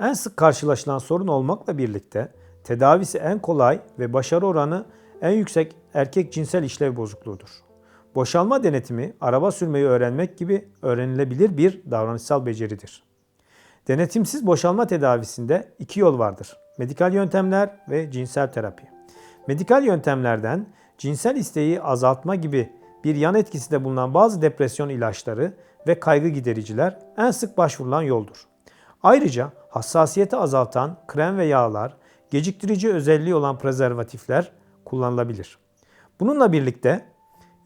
En sık karşılaşılan sorun olmakla birlikte tedavisi en kolay ve başarı oranı en yüksek erkek cinsel işlev bozukluğudur. Boşalma denetimi araba sürmeyi öğrenmek gibi öğrenilebilir bir davranışsal beceridir. Denetimsiz boşalma tedavisinde iki yol vardır. Medikal yöntemler ve cinsel terapi. Medikal yöntemlerden cinsel isteği azaltma gibi bir yan etkisi de bulunan bazı depresyon ilaçları ve kaygı gidericiler en sık başvurulan yoldur. Ayrıca hassasiyeti azaltan krem ve yağlar, geciktirici özelliği olan prezervatifler kullanılabilir. Bununla birlikte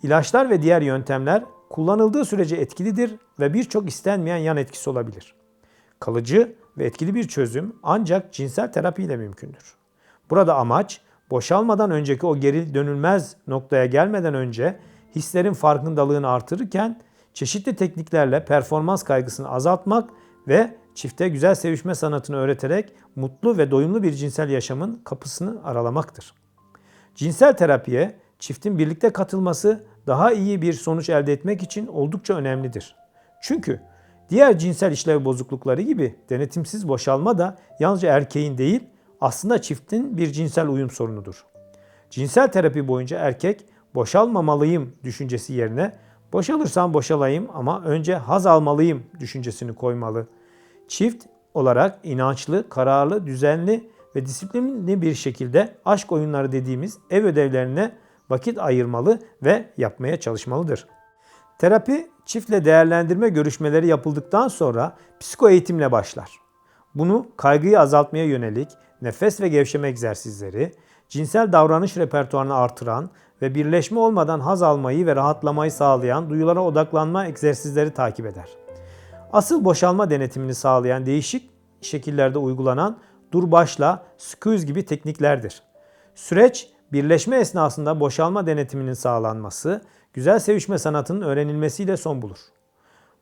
ilaçlar ve diğer yöntemler kullanıldığı sürece etkilidir ve birçok istenmeyen yan etkisi olabilir. Kalıcı ve etkili bir çözüm ancak cinsel terapiyle mümkündür. Burada amaç boşalmadan önceki o geri dönülmez noktaya gelmeden önce hislerin farkındalığını artırırken çeşitli tekniklerle performans kaygısını azaltmak ve çifte güzel sevişme sanatını öğreterek mutlu ve doyumlu bir cinsel yaşamın kapısını aralamaktır. Cinsel terapiye çiftin birlikte katılması daha iyi bir sonuç elde etmek için oldukça önemlidir. Çünkü diğer cinsel işlev bozuklukları gibi denetimsiz boşalma da yalnızca erkeğin değil aslında çiftin bir cinsel uyum sorunudur. Cinsel terapi boyunca erkek boşalmamalıyım düşüncesi yerine boşalırsam boşalayım ama önce haz almalıyım düşüncesini koymalı. Çift olarak inançlı, kararlı, düzenli ve disiplinli bir şekilde aşk oyunları dediğimiz ev ödevlerine vakit ayırmalı ve yapmaya çalışmalıdır. Terapi çiftle değerlendirme görüşmeleri yapıldıktan sonra psiko eğitimle başlar. Bunu kaygıyı azaltmaya yönelik nefes ve gevşeme egzersizleri, cinsel davranış repertuarını artıran ve birleşme olmadan haz almayı ve rahatlamayı sağlayan duyulara odaklanma egzersizleri takip eder. Asıl boşalma denetimini sağlayan değişik şekillerde uygulanan dur başla, squeeze gibi tekniklerdir. Süreç birleşme esnasında boşalma denetiminin sağlanması, güzel sevişme sanatının öğrenilmesiyle son bulur.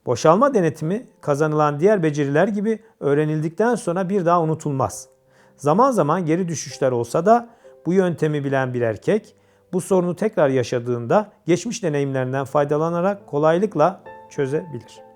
Boşalma denetimi kazanılan diğer beceriler gibi öğrenildikten sonra bir daha unutulmaz. Zaman zaman geri düşüşler olsa da bu yöntemi bilen bir erkek bu sorunu tekrar yaşadığında geçmiş deneyimlerinden faydalanarak kolaylıkla çözebilir.